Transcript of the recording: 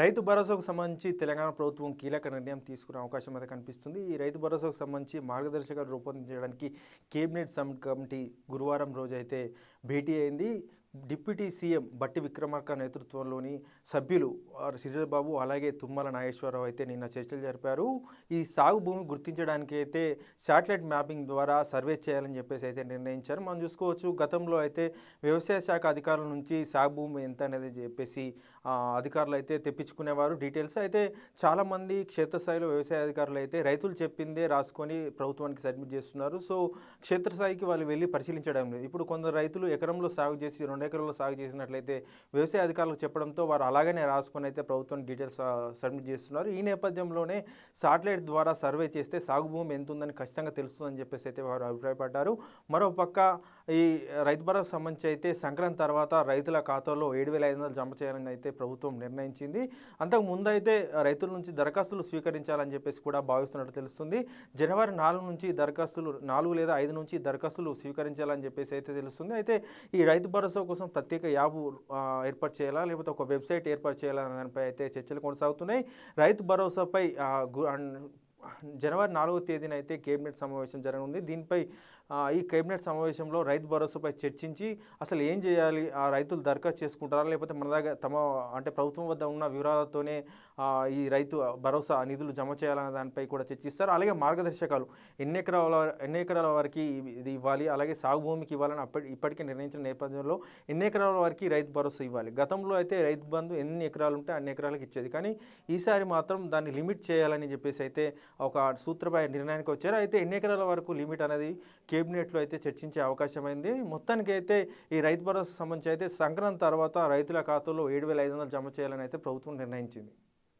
రైతు భరోసాకు సంబంధించి తెలంగాణ ప్రభుత్వం కీలక నిర్ణయం తీసుకునే అవకాశం అయితే కనిపిస్తుంది. ఈ రైతు భరోసాకు సంబంధించి మార్గదర్శకాలు రూపొందించడానికి కేబినెట్ సబ్ కమిటీ గురువారం రోజు అయితే భేటీ అయింది. డిప్యూటీ సీఎం బట్టి విక్రమార్క నేతృత్వంలోని సభ్యులు శ్రీధర్బాబు అలాగే తుమ్మల నాగేశ్వరరావు అయితే నిన్న చర్చలు జరిపారు. ఈ సాగు భూమి గుర్తించడానికి అయితే శాటిలైట్ మ్యాపింగ్ ద్వారా సర్వే చేయాలని చెప్పేసి అయితే నిర్ణయించారు. మనం చూసుకోవచ్చు గతంలో అయితే వ్యవసాయ శాఖ అధికారుల నుంచి సాగు భూమి ఎంత అనేది చెప్పేసి అధికారులు అయితే తెప్పించుకునేవారు. డీటెయిల్స్ అయితే చాలామంది క్షేత్రస్థాయిలో వ్యవసాయ అధికారులు అయితే రైతులు చెప్పిందే రాసుకొని ప్రభుత్వానికి సబ్మిట్ చేస్తున్నారు. సో క్షేత్రస్థాయికి వాళ్ళు వెళ్ళి పరిశీలించడం లేదు. ఇప్పుడు కొందరు రైతులు ఎకరంలో సాగు చేసి రెండు ఎకరాల్లో సాగు చేసినట్లయితే వ్యవసాయ అధికారులకు చెప్పడంతో వారు అలాగనే రాసుకొని అయితే ప్రభుత్వం డీటెయిల్స్ సబ్మిట్ చేస్తున్నారు. ఈ నేపథ్యంలోనే సాటిలైట్ ద్వారా సర్వే చేస్తే సాగు భూమి ఎంత ఉందని ఖచ్చితంగా తెలుస్తుందని చెప్పేసి అయితే వారు అభిప్రాయపడ్డారు. మరోపక్క ఈ రైతు భరోసా సంబంధించి అయితే సంక్రాంతి తర్వాత రైతుల ఖాతాలో ఏడు వేల ఐదు వందలు జమ చేయాలని అయితే ప్రభుత్వం నిర్ణయించింది. అంతకు ముందు అయితే రైతుల నుంచి దరఖాస్తులు స్వీకరించాలని చెప్పేసి కూడా భావిస్తున్నట్టు తెలుస్తుంది. జనవరి నాలుగు నుంచి దరఖాస్తులు నాలుగు లేదా ఐదు నుంచి దరఖాస్తులు స్వీకరించాలని చెప్పేసి అయితే తెలుస్తుంది. అయితే ఈ రైతు భరోసా కోసం ప్రత్యేక యాప్ ఏర్పాటు చేయాలా? లేకపోతే ఒక వెబ్సైట్ ఏర్పాటు చేయాలా దానిపై అయితే చర్చలు కొనసాగుతున్నాయి. రైతు భరోసాపై జనవరి నాలుగో తేదీన అయితే కేబినెట్ సమావేశం జరగనుంది. దీనిపై ఈ కేబినెట్ సమావేశంలో రైతు భరోసాపై చర్చించి అసలు ఏం చేయాలి? ఆ రైతులు దరఖాస్తు చేసుకుంటారా? లేకపోతే మన దగ్గర తమ అంటే ప్రభుత్వం వద్ద ఉన్న వివరాలతోనే ఈ రైతు భరోసా నిధులు జమ చేయాలనే దానిపై కూడా చర్చిస్తారు. అలాగే మార్గదర్శకాలు ఎన్ని ఎకరాల ఎన్ని ఎకరాల వరకు ఇది ఇవ్వాలి? అలాగే సాగు భూమికి ఇవ్వాలని అప్పటి ఇప్పటికే నిర్ణయించిన నేపథ్యంలో ఎన్ని ఎకరాల వరకు రైతు భరోసా ఇవ్వాలి? గతంలో అయితే రైతు బంధు ఎన్ని ఎకరాలు ఉంటే అన్ని ఎకరాలకు ఇచ్చేది. కానీ ఈసారి మాత్రం దాన్ని లిమిట్ చేయాలని చెప్పేసి అయితే ఒక సూత్రపై నిర్ణయానికి వచ్చారు. అయితే ఎన్ని ఎకరాల వరకు లిమిట్ అనేది కేబినెట్లో అయితే చర్చించే అవకాశం అయింది మొత్తానికి అయితే ఈ రైతు భరోసా సంబంధించి అయితే సంక్రాంతి తర్వాత రైతుల ఖాతాలో ఏడు వేల ఐదు వందలు జమ చేయాలని అయితే ప్రభుత్వం నిర్ణయించింది.